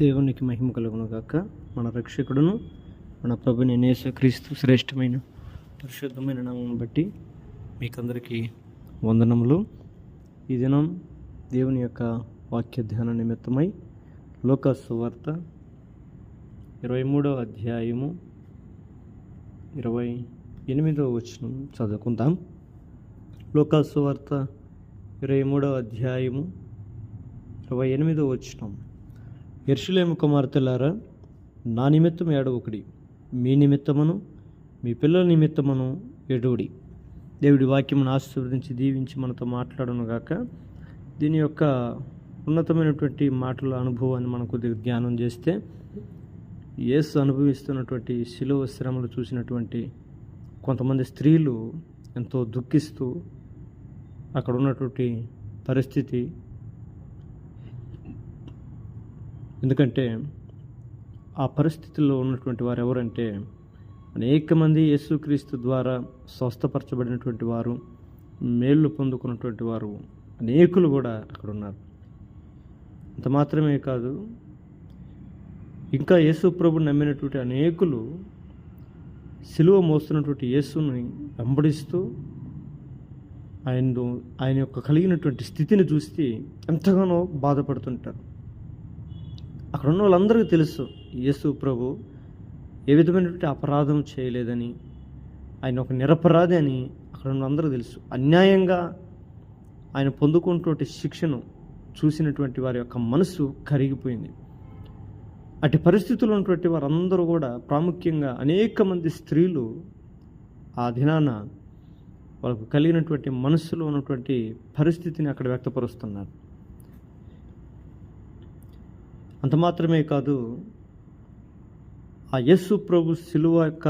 దేవునికి మహిమ కలుగును గాక. మన రక్షకుడును మన ప్రభుని నేస క్రీస్తు శ్రేష్టమైన పరిశుద్ధమైన నామం బట్టి మీకందరికీ వందనములు. ఈ దినం దేవుని యొక్క వాక్య ధ్యాన నిమిత్తమై లోకాసు వార్త ఇరవై మూడవ అధ్యాయము ఇరవై ఎనిమిదవ వచనం చదువుకుందాం. లోకాసు వార్త ఇరవై మూడవ అధ్యాయము ఇరవై ఎనిమిదవ వచనం. ఎర్షులేము కుమార్తెలారా నా నిమిత్తం ఏడవకుడి. మీ నిమిత్తమును మీ పిల్లల నిమిత్తమును ఎడువుడి. దేవుడి వాక్యమును ఆశీర్వదించి దీవించి మనతో మాట్లాడను గాక. దీని యొక్క ఉన్నతమైనటువంటి మాటల అనుభవాన్ని మనం కొద్దిగా ధ్యానం చేస్తే యేసు అనుభవిస్తున్నటువంటి శిలువ శ్రమలు చూసినటువంటి కొంతమంది స్త్రీలు ఎంతో దుఃఖిస్తూ అక్కడ ఉన్నటువంటి పరిస్థితి ఎందుకంటే ఆ పరిస్థితుల్లో ఉన్నటువంటి వారు ఎవరంటే అనేక మంది యేసుక్రీస్తు ద్వారా స్వస్థపరచబడినటువంటి వారు మేళ్ళు పొందుకున్నటువంటి వారు అనేకులు కూడా అక్కడ ఉన్నారు. అంత మాత్రమే కాదు ఇంకా యేసు ప్రభు నమ్మినటువంటి అనేకులు సిలువ మోస్తున్నటువంటి యేసుని వెంబడిస్తూ ఆయన ఆయన యొక్క కలిగినటువంటి స్థితిని చూస్తే ఎంతగానో బాధపడుతుంటారు. అక్కడ ఉన్న వాళ్ళందరికీ తెలుసు యేసు ప్రభు ఏ విధమైనటువంటి అపరాధం చేయలేదని ఆయన ఒక నిరపరాధి అని అక్కడ ఉన్న అందరూ తెలుసు. అన్యాయంగా ఆయన పొందుకున్నటువంటి శిక్షను చూసినటువంటి వారి యొక్క మనసు కరిగిపోయింది. అటు పరిస్థితుల్లో ఉన్నటువంటి వారందరూ కూడా ప్రాముఖ్యంగా అనేక మంది స్త్రీలు ఆ దినాన వాళ్ళకు కలిగినటువంటి మనస్సులో ఉన్నటువంటి పరిస్థితిని అక్కడ వ్యక్తపరుస్తున్నారు. అంత మాత్రమే కాదు ఆ యేసు ప్రభు శిలువ యొక్క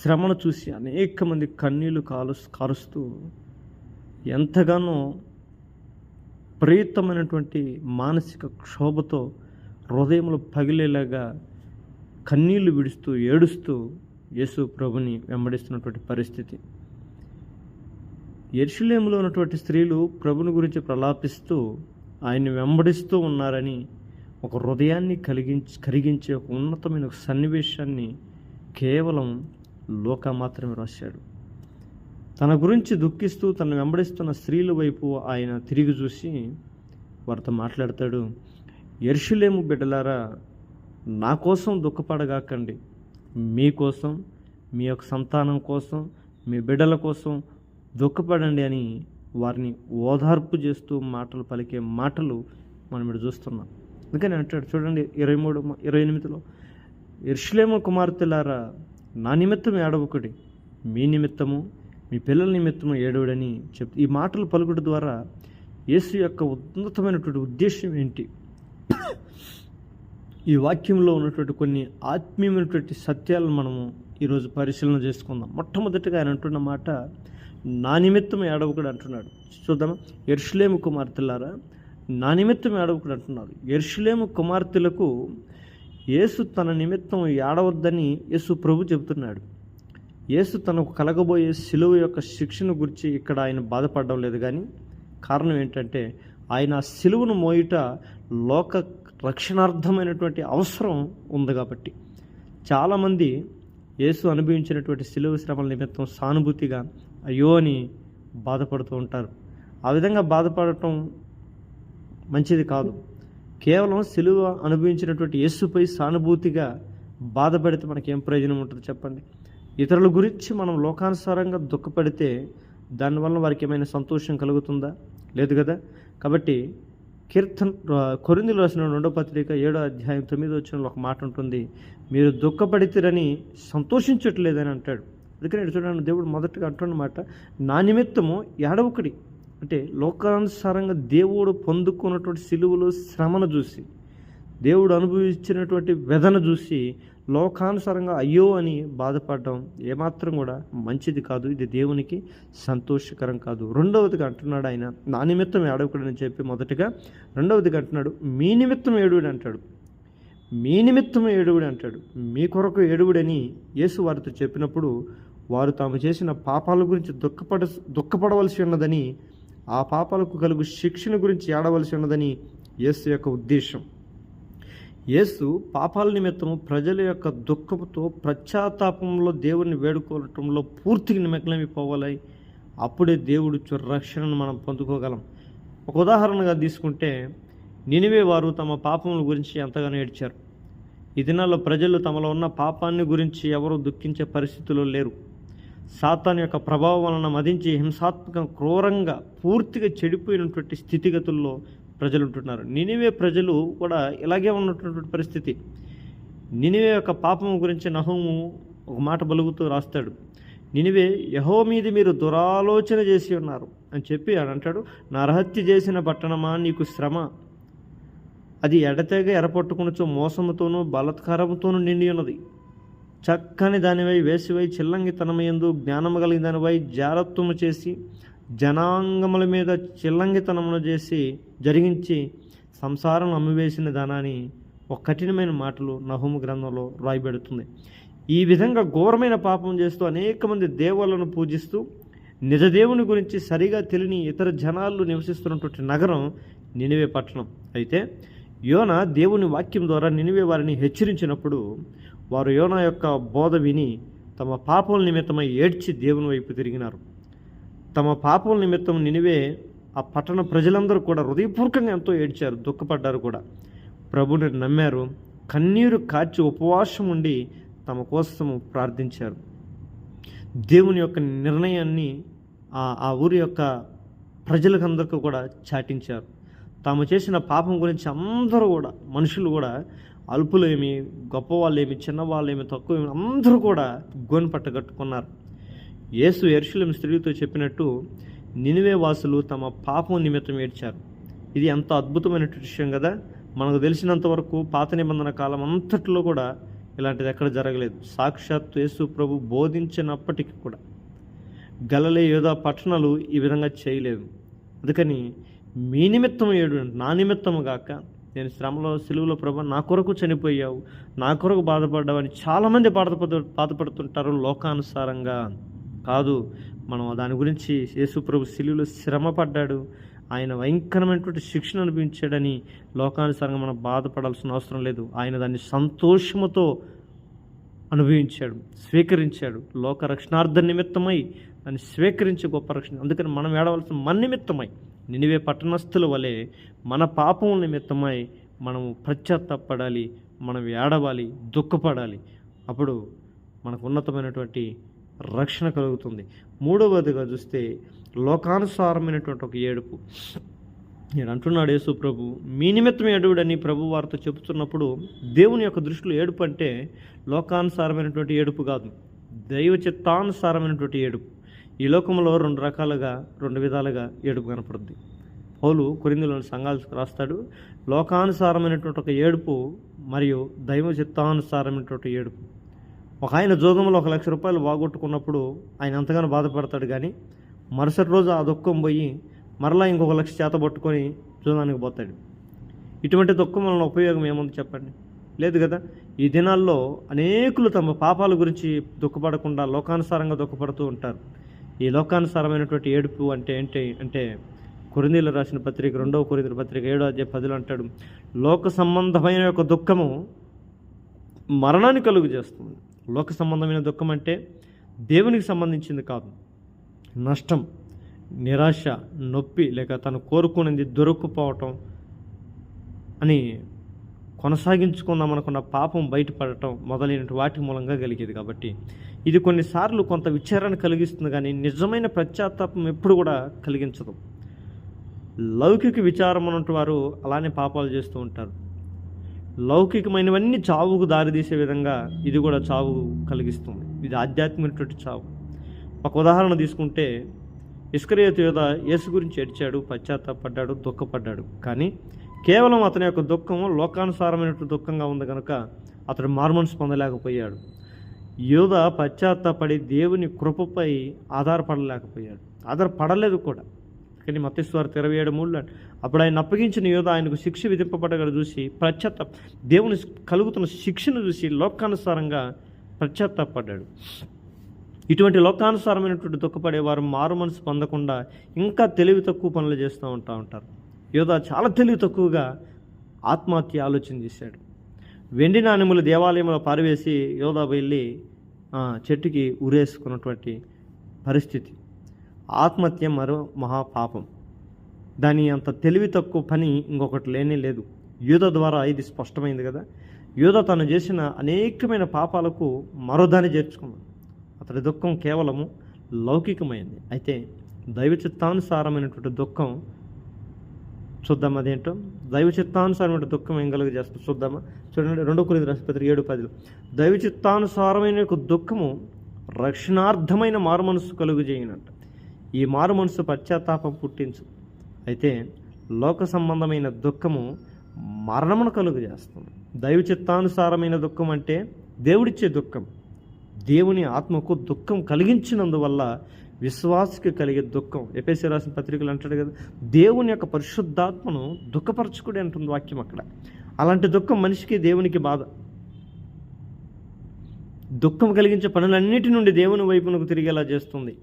శ్రమను చూసి అనేక మంది కన్నీళ్ళు కాలు కారుస్తూ ఎంతగానో ప్రేతమైనటువంటి మానసిక క్షోభతో హృదయంలో పగిలేలాగా కన్నీళ్ళు విడుస్తూ ఏడుస్తూ యేసు ప్రభుని వెంబడిస్తున్నటువంటి పరిస్థితి. ఎర్షులేములో ఉన్నటువంటి స్త్రీలు ప్రభుని గురించి ప్రలాపిస్తూ ఆయన్ని వెంబడిస్తూ ఉన్నారని ఒక హృదయాన్ని కలిగించి కరిగించే ఒక ఉన్నతమైన ఒక సన్నివేశాన్ని కేవలం లోక మాత్రమే రాశాడు. తన గురించి దుఃఖిస్తూ తను వెంబడిస్తున్న స్త్రీల వైపు ఆయన తిరిగి చూసి వారితో మాట్లాడతాడు ఎర్షులేము బిడ్డలారా నా కోసం దుఃఖపడగాకండి. మీకోసం మీ యొక్క సంతానం కోసం మీ బిడ్డల కోసం దుఃఖపడండి అని వారిని ఓదార్పు చేస్తూ మాటలు పలికే మాటలు మనం ఇక్కడ చూస్తున్నాం. అందుకని అంటాడు చూడండి ఇరవై మూడు ఇరవై ఎనిమిదిలో ఇర్షులేము కుమార్తెలారా నా నిమిత్తం ఏడవకుడి. మీ నిమిత్తము మీ పిల్లల నిమిత్తము ఏడవడని చెప్ ఈ మాటలు పలుకుడు ద్వారా యేసు యొక్క ఉన్నతమైనటువంటి ఉద్దేశం ఏంటి? ఈ వాక్యంలో ఉన్నటువంటి కొన్ని ఆత్మీయమైనటువంటి సత్యాలను మనము ఈరోజు పరిశీలన చేసుకుందాం. మొట్టమొదటిగా ఆయన అంటున్న మాట నా నిమిత్తం ఏడవకుడు అంటున్నాడు. చూద్దామా ఎర్షులేము కుమార్తెలారా నా నిమిత్తం ఏడవకుడు అంటున్నారు ఎర్షులేము కుమార్తెలకు యేసు తన నిమిత్తం ఏడవద్దని యేసు ప్రభు చెబుతున్నాడు. యేసు తనకు కలగబోయే శిలువు యొక్క శిక్షను గురించి ఇక్కడ ఆయన బాధపడడం లేదు కానీ కారణం ఏంటంటే ఆయన శిలువును మోయుట లోక రక్షణార్థమైనటువంటి అవసరం ఉంది కాబట్టి. చాలామంది యేసు అనుభవించినటువంటి శిలువ శ్రమల నిమిత్తం సానుభూతిగా అయ్యో అని బాధపడుతూ ఉంటారు. ఆ విధంగా బాధపడటం మంచిది కాదు. కేవలం సిలువ అనుభవించినటువంటి యేసుపై సానుభూతిగా బాధపడితే మనకి ఏం ప్రయోజనం ఉంటుంది చెప్పండి? ఇతరుల గురించి మనం లోకానుసారంగా దుఃఖపడితే దానివల్ల వారికి ఏమైనా సంతోషం కలుగుతుందా? లేదు కదా? కాబట్టి కీర్తన కొరిందులు రాసిన రెండో పత్రిక ఏడో అధ్యాయం తొమ్మిదో వచ్చిన ఒక మాట ఉంటుంది. మీరు దుఃఖపడితేరని సంతోషించట్లేదని అంటాడు. అందుకని చూడండి దేవుడు మొదటగా అంటున్నమాట నా నిమిత్తము ఏడవకడి అంటే లోకానుసారంగా దేవుడు పొందుకున్నటువంటి సిలువలో శ్రమను చూసి దేవుడు అనుభవించినటువంటి వెదన చూసి లోకానుసారంగా అయ్యో అని బాధపడడం ఏమాత్రం కూడా మంచిది కాదు. ఇది దేవునికి సంతోషకరం కాదు. రెండవదిగా అంటున్నాడు ఆయన నా నిమిత్తం ఏడవకుడని చెప్పి మొదటగా రెండవదిగా అంటున్నాడు మీ నిమిత్తం ఏడువుడు అంటాడు. మీ నిమిత్తం ఏడువుడు అంటాడు. మీ కొరకు ఏడువుడని యేసు వారితో చెప్పినప్పుడు వారు తాము చేసిన పాపాల గురించి దుఃఖపడ దుఃఖపడవలసి ఉన్నదని ఆ పాపాలకు కలుగు శిక్షణ గురించి ఏడవలసి ఉన్నదని యేసు యొక్క ఉద్దేశం. యేసు పాపాల నిమిత్తము ప్రజల యొక్క దుఃఖంతో పశ్చాత్తాపంలో దేవుడిని వేడుకోవటంలో పూర్తిగా నిమగ్నమైపోవాలి. అప్పుడే దేవుడు రక్షణను మనం పొందుకోగలం. ఒక ఉదాహరణగా తీసుకుంటే నినివే వారు తమ పాపముల గురించి ఎంతగానో ఏడ్చారు. ఈ దినాల్లో ప్రజలు తమలో ఉన్న పాపాన్ని గురించి ఎవరు దుఃఖించే పరిస్థితిలో లేరు. సాతాన్ యొక్క ప్రభావం వలన మదించి హింసాత్మక క్రూరంగా పూర్తిగా చెడిపోయినటువంటి స్థితిగతుల్లో ప్రజలు ఉంటున్నారు నినివే ప్రజలు కూడా ఇలాగే ఉన్నటువంటి పరిస్థితి. నినివే యొక్క పాపం గురించి నహోము ఒక మాట బలుగుతూ రాస్తాడు. నినివే యహో మీద మీరు దురాలోచన చేసి ఉన్నారు అని చెప్పి ఆయన అంటాడు. నరహత్య చేసిన పట్టణమా నీకు శ్రమ? అది ఎడతెగ ఎరపట్టుకునొచ్చు మోసముతోనూ బలత్కారముతోనూ నిండి ఉన్నది. చక్కని దానివై వేసివై చిల్లంగితనమయందు జ్ఞానము కలిగిన దానివై జారత్వము చేసి జనాంగముల మీద చిల్లంగితనమును చేసి జరిగించి సంసారం అమ్మివేసిన దానాన్ని ఒక కఠినమైన మాటలు నహుము గ్రంథంలో రాయబెడుతుంది. ఈ విధంగా ఘోరమైన పాపం చేస్తూ అనేక మంది దేవుళ్ళను పూజిస్తూ నిజదేవుని గురించి సరిగా తెలియని ఇతర జనాలు నివసిస్తున్నటువంటి నగరం నినివే పట్టణం. అయితే యోన దేవుని వాక్యం ద్వారా నినివే వారిని హెచ్చరించినప్పుడు వారు యోన యొక్క బోధ విని తమ పాపం నిమిత్తమై ఏడ్చి దేవుని వైపు తిరిగినారు. తమ పాపం నిమిత్తం నినివే ఆ పట్టణ ప్రజలందరూ కూడా హృదయపూర్వకంగా ఎంతో ఏడ్చారు దుఃఖపడ్డారు కూడా. ప్రభుని నమ్మారు కన్నీరు కాచి ఉపవాసం ఉండి తమ కోసము ప్రార్థించారు. దేవుని యొక్క నిర్ణయాన్ని ఆ ఆ ఊరి యొక్క ప్రజలకందరికీ కూడా చాటించారు. తాము చేసిన పాపం గురించి అందరూ కూడా మనుషులు కూడా అల్పులేమి గొప్పవాళ్ళేమి చిన్నవాళ్ళేమి తక్కువేమి అందరూ కూడా గోని పట్టగట్టుకున్నారు యేసు ఎరుషులేమి స్త్రీతో చెప్పినట్టు నినివే వాసులు తమ పాపం నిమిత్తం ఏడ్చారు. ఇది ఎంత అద్భుతమైన విషయం కదా! మనకు తెలిసినంత వరకు పాత నిబంధన కాలం అంతట్లో కూడా ఇలాంటిది ఎక్కడ జరగలేదు. సాక్షాత్ యేసు ప్రభు బోధించినప్పటికీ కూడా. గలలే యోధా పట్టణాలు ఈ విధంగా చేయలేదు అందుకని మీ నిమిత్తం ఏడు నా నిమిత్తము గాక నేను శ్రమలో సిలువలో ప్రభు నా కొరకు చనిపోయావు నా కొరకు బాధపడ్డావని చాలామంది బాధపడు బాధపడుతుంటారు లోకానుసారంగా. కాదు మనం దాని గురించి యేసుప్రభు శిలువులో శ్రమ పడ్డాడు ఆయన భయంకరమైనటువంటి శిక్షణ అనిపించాడని లోకానుసారంగా మనం బాధపడాల్సిన అవసరం లేదు. ఆయన దాన్ని సంతోషముతో అనుభవించాడు స్వీకరించాడు. లోక రక్షణార్థ నిమిత్తమై దాన్ని స్వీకరించి గొప్ప రక్షణ. అందుకని మనం ఏడవలసిన మన నిమిత్తమై నినివే పట్టణస్థుల వలె మన పాపం నిమిత్తమై మనము ప్రత్యత్తపడాలి మనం ఏడవాలి దుఃఖపడాలి. అప్పుడు మనకు ఉన్నతమైనటువంటి రక్షణ కలుగుతుంది. మూడవదిగా చూస్తే లోకానుసారమైనటువంటి ఒక ఏడుపు. నేను అంటున్నాడు యేసు ప్రభు మీ నిమిత్తం ఏడువుడని ప్రభు వారితో చెబుతున్నప్పుడు దేవుని యొక్క దృష్టిలో ఏడుపు అంటే లోకానుసారమైనటువంటి ఏడుపు కాదు దైవ చిత్తానుసారమైనటువంటి ఏడుపు. ఈ లోకంలో రెండు రకాలుగా రెండు విధాలుగా ఏడుపు కనపడుద్ది. పౌలు కొరిందులోని సంఘాలు రాస్తాడు. లోకానుసారమైనటువంటి ఒక ఏడుపు మరియు దైవ చిత్తానుసారమైనటువంటి ఏడుపు. ఒక ఆయన జోదంలో ఒక లక్ష రూపాయలు బాగొట్టుకున్నప్పుడు ఆయన ఎంతగానో బాధపడతాడు కానీ మరుసటి రోజు ఆ దుఃఖం పోయి మరలా ఇంకొక లక్ష చేత పట్టుకొని జోదానికి పోతాడు. ఇటువంటి దుఃఖం వలన ఉపయోగం ఏముంది చెప్పండి? లేదు కదా? ఈ దినాల్లో అనేకులు తమ పాపాల గురించి దుఃఖపడకుండా లోకానుసారంగా దుఃఖపడుతూ ఉంటారు. ఈ లోకానుసారమైనటువంటి ఏడుపు అంటే ఏంటి అంటే కొరిందీలు రాసిన పత్రిక రెండవ కొరిందీల పత్రిక ఏడో అధ్యాయ పదిలో అంటాడు లోక సంబంధమైన యొక్క దుఃఖము మరణాన్ని కలుగు చేస్తుంది లోక సంబంధమైన దుఃఖం అంటే దేవునికి సంబంధించింది కాదు. నష్టం నిరాశ నొప్పి లేక తను కోరుకునేది దొరక్కుపోవటం అని కొనసాగించుకుందాం అనుకున్న పాపం బయటపడటం మొదలైన వాటి మూలంగా కలిగేది కాబట్టి ఇది కొన్నిసార్లు కొంత విచారణ కలిగిస్తుంది కానీ నిజమైన పశ్చాత్తాపం ఎప్పుడు కూడా కలిగించదు. లౌకిక విచారం ఉన్నటువంటి వారు అలానే పాపాలు చేస్తూ ఉంటారు. లౌకికమైనవన్నీ చావుకు దారితీసే విధంగా ఇది కూడా చావు కలిగిస్తుంది. ఇది ఆధ్యాత్మికటువంటి చావు. ఒక ఉదాహరణ తీసుకుంటే ఇస్కరియత యోధ యేసు గురించి ఏడ్చాడు పశ్చాత్తాపడ్డాడు దుఃఖపడ్డాడు. కానీ కేవలం అతని యొక్క దుఃఖం లోకానుసారమైనటువంటి దుఃఖంగా ఉంది కనుక అతడు మార్మన్స్ పొందలేకపోయాడు యోధ పశ్చాత్తాపడి దేవుని కృపపై ఆధారపడలేకపోయాడు. ఆధారపడలేదు కూడా. కానీ మతేశ్వర ఇరవై ఏడు మూడు అప్పుడు ఆయన అప్పగించిన యోధ ఆయనకు శిక్ష విధింపబడగల చూసి పశ్చాత్త దేవుని కలుగుతున్న శిక్షను చూసి లోకానుసారంగా పశ్చాత్తాపడ్డాడు ఇటువంటి లోకానుసారమైనటువంటి దుఃఖపడే వారు మారు మనసు పొందకుండా ఇంకా తెలివి తక్కువ పనులు చేస్తూ ఉంటా ఉంటారు. యోధ చాలా తెలివి తక్కువగా ఆత్మహత్య ఆలోచన చేశాడు. వెండి నాణ్యములు దేవాలయంలో పారివేసి యోధ వెళ్ళి చెట్టుకి ఉరేసుకున్నటువంటి పరిస్థితి. ఆత్మహత్య మరో మహాపాపం. దాని అంత తెలివి తక్కువ పని ఇంకొకటి లేనే లేదు. యూద ద్వారా ఇది స్పష్టమైంది కదా. యూద తను చేసిన అనేకమైన పాపాలకు మరోదాన్ని చేర్చుకున్నాడు. అతడి దుఃఖం కేవలము లౌకికమైంది. అయితే దైవ చిత్తానుసారమైనటువంటి దుఃఖం చూద్దాం అదేంటో. దైవ చిత్తానుసారమైన దుఃఖం ఏం కలుగజేస్తుంది? చూద్దామా? చూడండి రెండో కొరింది రాష్ట్రపతి ఏడు పదిలో. దైవ చిత్తానుసారమైన దుఃఖము రక్షణార్థమైన మారు కలుగు కలుగజేయనంట. ఈ మారు మనసు పశ్చాత్తాపం పుట్టించు. అయితే లోక సంబంధమైన దుఃఖము మరణమును కలుగజేస్తుంది. దైవ చిత్తానుసారమైన దుఃఖం అంటే దేవుడిచ్చే దుఃఖం. దేవుని ఆత్మకు దుఃఖం కలిగించినందువల్ల విశ్వాసకి కలిగే దుఃఖం. ఎపేసి రాసిన పత్రికలు అంటాడు కదా దేవుని యొక్క పరిశుద్ధాత్మను దుఃఖపరచుకుడి అంటుంది వాక్యం అక్కడ. అలాంటి దుఃఖం మనిషికి దేవునికి బాధ. దుఃఖం కలిగించే పనులన్నిటి నుండి దేవుని వైపునకు తిరిగేలా చేస్తుంది.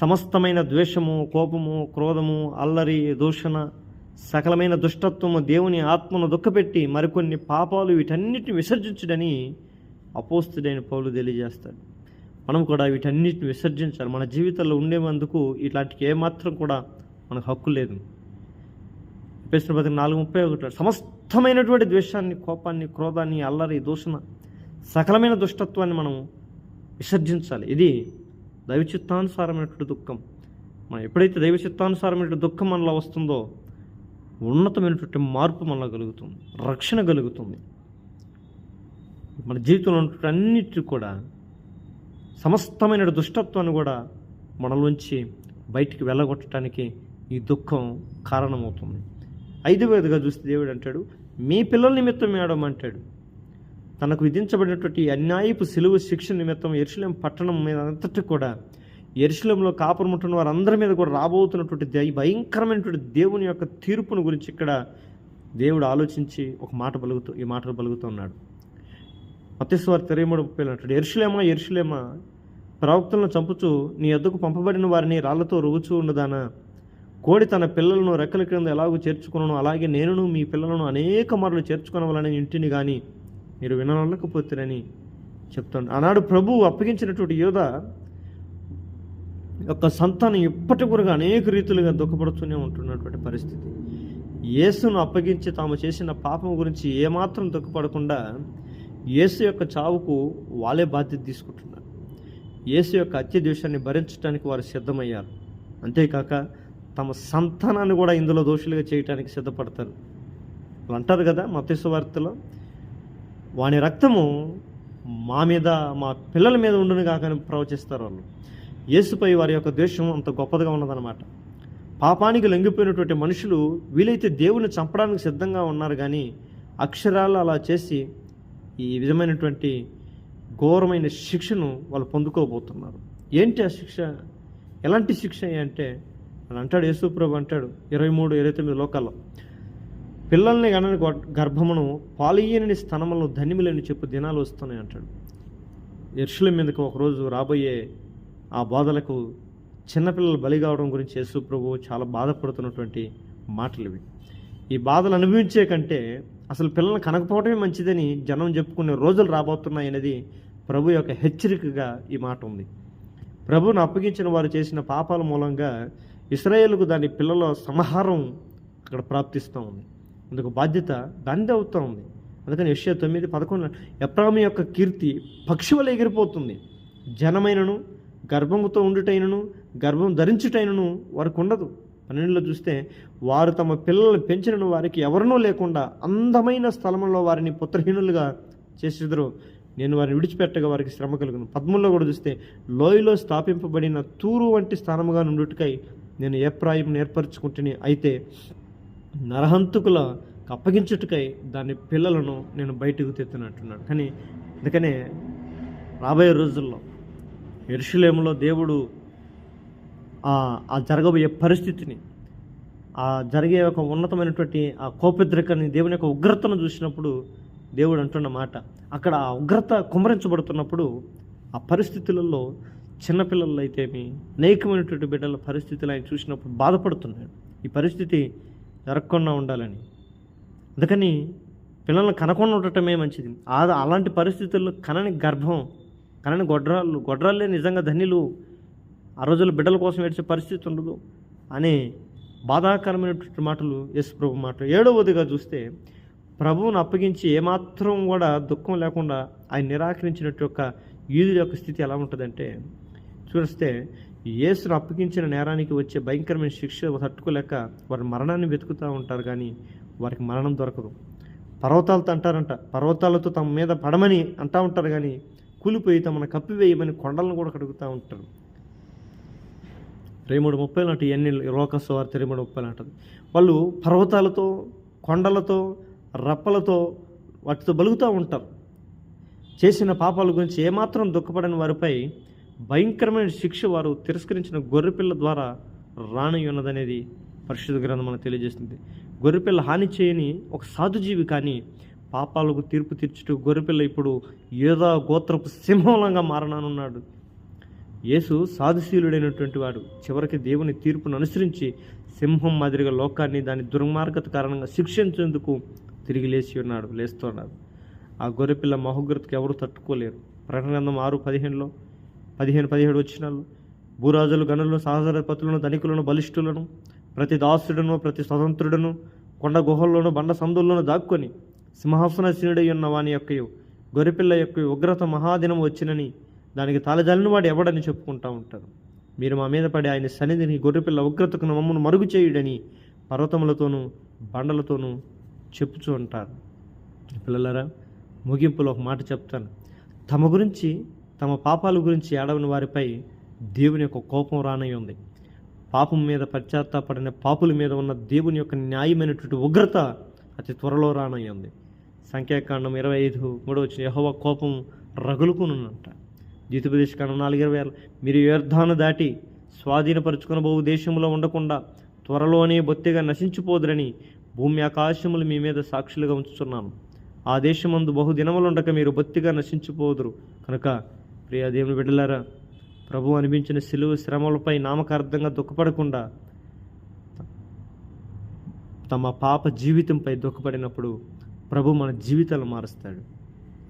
సమస్తమైన ద్వేషము కోపము క్రోధము అల్లరి దూషణ సకలమైన దుష్టత్వము దేవుని ఆత్మను దుఃఖపెట్టి మరికొన్ని పాపాలు వీటన్నిటిని విసర్జించడని అపోస్తుడైన పౌలు తెలియజేస్తాడు. మనం కూడా వీటన్నిటిని విసర్జించాలి. మన జీవితంలో ఉండేందుకు ఇట్లాంటికి ఏమాత్రం కూడా మనకు హక్కు లేదు. ప్రశ్న పది నాలుగు ముప్పై ఒకటి సమస్తమైనటువంటి ద్వేషాన్ని కోపాన్ని క్రోధాన్ని అల్లరి దూషణ సకలమైన దుష్టత్వాన్ని మనం విసర్జించాలి. ఇది దైవచిత్తానుసారమైనటువంటి దుఃఖం. మనం ఎప్పుడైతే దైవచిత్తానుసారమైనటువంటి దుఃఖం మనలో వస్తుందో ఉన్నతమైనటువంటి మార్పు మనలో కలుగుతుంది రక్షణ కలుగుతుంది. మన జీవితంలో ఉన్నటువంటి అన్నిటి కూడా సమస్తమైన దుష్టత్వాన్ని కూడా మనలోంచి బయటికి వెళ్ళగొట్టడానికి ఈ దుఃఖం కారణమవుతుంది. ఐదవదిగా చూస్తే దేవుడు అంటాడు మీ పిల్లల నిమిత్తం అంటాడు. తనకు విధించబడినటువంటి అన్యాయపు సిలువ శిక్ష నిమిత్తం ఎరుశలేం పట్టణం మీద అంతటి కూడా ఎరుశలంలో కాపురం వారందరి మీద కూడా రాబోతున్నటువంటి భయంకరమైనటువంటి దేవుని యొక్క తీర్పును గురించి ఇక్కడ దేవుడు ఆలోచించి ఒక మాట పలుకుతూ ఈ మాటలు పలుకుతున్నాడు మత్స్వారి తెరయమూడు ముప్పై అంటాడు ఎరుసలేమా ప్రవక్తలను చంపుచు నీ ఎద్దుకు పంపబడిన వారిని రాళ్ళతో రుగుచూ ఉండదానా? కోడి తన పిల్లలను రెక్కల క్రింద ఎలాగో చేర్చుకున్నాను అలాగే నేనును మీ పిల్లలను అనేక మార్లు చేర్చుకునవాలని ఇంటిని కానీ మీరు వినలేకపోతారని చెప్తాను ఆనాడు ప్రభు అప్పగించినటువంటి యోధ యొక్క సంతానం ఇప్పటి కూడా అనేక రీతులుగా దుఃఖపడుతూనే ఉంటున్నటువంటి పరిస్థితి. యేసును అప్పగించి తాము చేసిన పాపం గురించి ఏమాత్రం దుఃఖపడకుండా యేసు యొక్క చావుకు వాళ్ళే బాధ్యత తీసుకుంటున్నారు. యేసు యొక్క హత్య ద్వేషాన్ని భరించడానికి వారు సిద్ధమయ్యారు. అంతేకాక తమ సంతానాన్ని కూడా ఇందులో దోషులుగా చేయడానికి సిద్ధపడతారు. అంటారు కదా మత్స్య వాని రక్తము మా మీద మా పిల్లల మీద ఉండును కాకని ప్రవచిస్తారు వాళ్ళు. యేసుపై వారి యొక్క ద్వేషం అంత గొప్పదిగా ఉన్నదన్నమాట. పాపానికి లొంగిపోయినటువంటి మనుషులు వీలైతే దేవుని చంపడానికి సిద్ధంగా ఉన్నారు కానీ అక్షరాలు అలా చేసి ఈ విధమైనటువంటి ఘోరమైన శిక్షను వాళ్ళు పొందుకోబోతున్నారు. ఏంటి ఆ శిక్ష? ఎలాంటి శిక్ష అంటే అని అంటాడు యేసుప్రభు అంటాడు ఇరవై మూడు ఇరవై తొమ్మిది లోకాల్లో పిల్లల్ని గనని గర్భమును పాలియని స్థనములను ధనిమిలని చెప్పు దినాలు వస్తున్నాయి అంటాడు. ఎర్షుల మీదకు ఒకరోజు రాబోయే ఆ బాధలకు చిన్నపిల్లలు బలి కావడం గురించి యేసుప్రభు చాలా బాధపడుతున్నటువంటి మాటలు ఇవి. ఈ బాధలు అనుభవించే కంటే అసలు పిల్లల్ని కనకపోవటమే మంచిదని జనం చెప్పుకునే రోజులు రాబోతున్నాయి అనేది ప్రభు యొక్క హెచ్చరికగా ఈ మాట ఉంది. ప్రభువును అప్పగించిన వారు చేసిన పాపాల మూలంగా ఇస్రాయేల్కు దాని పిల్లల సంహారం అక్కడ ప్రాప్తిస్తూ ఉంది. అందుకు బాధ్యత దానిదే అవుతూ ఉంది. అందుకని యశ్యా తొమ్మిది పదకొండు ఎప్రామి యొక్క కీర్తి పక్షువలు ఎగిరిపోతుంది. జనమైనను గర్భముతో ఉండుటైనను గర్భం ధరించుటైనను వారికి ఉండదు. పన్నెండులో చూస్తే వారు తమ పిల్లలను పెంచిన వారికి ఎవరినూ లేకుండా అందమైన స్థలంలో వారిని పుత్రహీనులుగా చేసేదరు. నేను వారిని విడిచిపెట్టగా వారికి శ్రమ కలుగును. పద్మంలో కూడా చూస్తే లోయలో స్థాపింపబడిన తూరు వంటి స్థానముగా నుండుటకై నేను ఏ ప్రాయం ఏర్పరచుకుంటుని అయితే నరహంతుకుల అప్పగించుటకై దాని పిల్లలను నేను బయటకు తెత్తునట్టున్నాడు. కానీ అందుకనే రాబోయే రోజుల్లో ఎరుషులేములో దేవుడు ఆ జరగబోయే పరిస్థితిని ఆ జరిగే ఒక ఉన్నతమైనటువంటి ఆ కోపద్రికని దేవుని యొక్క ఉగ్రతను చూసినప్పుడు దేవుడు అంటున్న మాట అక్కడ ఆ ఉగ్రత కుమరించబడుతున్నప్పుడు ఆ పరిస్థితులలో చిన్నపిల్లలు అయితేమి అనేకమైనటువంటి బిడ్డల పరిస్థితులు ఆయన చూసినప్పుడు బాధపడుతున్నాడు. ఈ పరిస్థితి జరగకుండా ఉండాలని. అందుకని పిల్లల్ని కనకుండా ఉండటమే మంచిది. ఆ అలాంటి పరిస్థితుల్లో కనని గర్భం కనని గొడ్రాళ్ళు గొడ్రాళ్ళే నిజంగా ధనిలు ఆ రోజుల్లో బిడ్డల కోసం ఏడ్చే పరిస్థితి ఉండదు అనే బాధాకరమైనటువంటి మాటలు యేసు ప్రభు మాటలు. ఏడవదిగా చూస్తే ప్రభువును అప్పగించి ఏమాత్రం కూడా దుఃఖం లేకుండా ఆయన నిరాకరించినట్టు యొక్క యూదుల యొక్క స్థితి ఎలా ఉంటుందంటే చూస్తే యేసును అప్పగించిన నేరానికి వచ్చే భయంకరమైన శిక్ష తట్టుకోలేక వారి మరణాన్ని వెతుకుతూ ఉంటారు కానీ వారికి మరణం దొరకదు. పర్వతాలతో అంటారంట పర్వతాలతో తమ మీద పడమని అంటూ ఉంటారు కానీ కూలిపోయి తమను కప్పివేయమని కొండలను కూడా కడుగుతూ ఉంటారు. రేముడు ముప్పై నాటి ఎన్ని లోకస్వార్త మూడు ముప్పై నాటది? వాళ్ళు పర్వతాలతో కొండలతో రప్పలతో వాటితో బలుగుతూ ఉంటారు. చేసిన పాపాల గురించి ఏమాత్రం దుఃఖపడని వారిపై భయంకరమైన శిక్ష వారు తిరస్కరించిన గొర్రెపిల్ల ద్వారా రాని ఉన్నదనేది పరిశుద్ధ గ్రంథం మనకు తెలియజేస్తుంది. గొర్రెపిల్ల హాని చేయని ఒక సాధుజీవి కానీ పాపాలకు తీర్పు తీర్చుటూ గొర్రెపిల్ల ఇప్పుడు ఏదో గోత్రపు సింహంలంగా మారనానున్నాడు. యేసు సాధుశీలుడైనటువంటి వాడు చివరికి దేవుని తీర్పును అనుసరించి సింహం మాదిరిగా లోకాన్ని దాని దుర్మార్గత కారణంగా శిక్షించేందుకు తిరిగి లేచి ఉన్నాడు లేస్తున్నాడు ఆ గొర్రెపిల్ల మహోగ్రతకి ఎవరు తట్టుకోలేరు. ప్రకటన ఆరు పదిహేనులో పదిహేను పదిహేడు వచ్చినాలు భూరాజులు గనులను సహజరపతులను ధనికులను బలిష్ఠులను ప్రతి దాసుడును ప్రతి స్వతంత్రుడును కొండ గుహల్లోనూ బండ సందుల్లోనూ దాక్కొని సింహాసనశీనుడై ఉన్న వాని యొక్క గొరిపిల్ల యొక్క ఉగ్రత మహాదినం వచ్చినని దానికి తలజల్లిన వాడు ఎవడని చెప్పుకుంటూ ఉంటారు. మీరు మా మీద పడి ఆయన సన్నిధిని గొర్రెపిల్ల ఉగ్రతకు మమ్మను మరుగు చేయుడని పర్వతములతోనూ బండలతోనూ చెప్పుచూ ఉంటారు పిల్లలరా ముగింపులో ఒక మాట చెప్తాను. తమ గురించి తమ పాపాల గురించి ఏడవని వారిపై దేవుని యొక్క కోపం రానై ఉంది. పాపం మీద పశ్చాత్తాపడిన పాపుల మీద ఉన్న దేవుని యొక్క న్యాయమైనటువంటి ఉగ్రత అతి త్వరలో రానై ఉంది. సంఖ్యాకాండం ఇరవై ఐదు మూడవ వచ్చిన యహోవ కోపం రగులుకునుంట ద్వితీయోపదేశ కాండం నాలుగు ఇరవై ఆరు. మీరు వ్యర్థాన్ని దాటి స్వాధీనపరుచుకున్న బహు దేశంలో ఉండకుండా త్వరలోనే బొత్తిగా నశించిపోదురని భూమి ఆకాశములు మీ మీద సాక్షులుగా ఉంచుతున్నాను ఆ దేశమందు బహు దినములుండక మీరు బొత్తిగా నశించిపోదురు. కనుక ప్రియా దేవుని బిడ్డలారా ప్రభు అనిపించిన సిలువ శ్రమలపై నామకార్థంగా దుఃఖపడకుండా తమ పాప జీవితంపై దుఃఖపడినప్పుడు ప్రభు మన జీవితాలు మారుస్తాడు.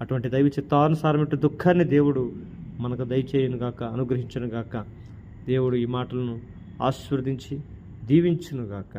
అటువంటి దైవ చిత్తానుసారమైన దుఃఖాన్ని దేవుడు మనకు దయచేయను గాక అనుగ్రహించను గాక. దేవుడు ఈ మాటలను ఆశీర్వదించి దీవించును గాక.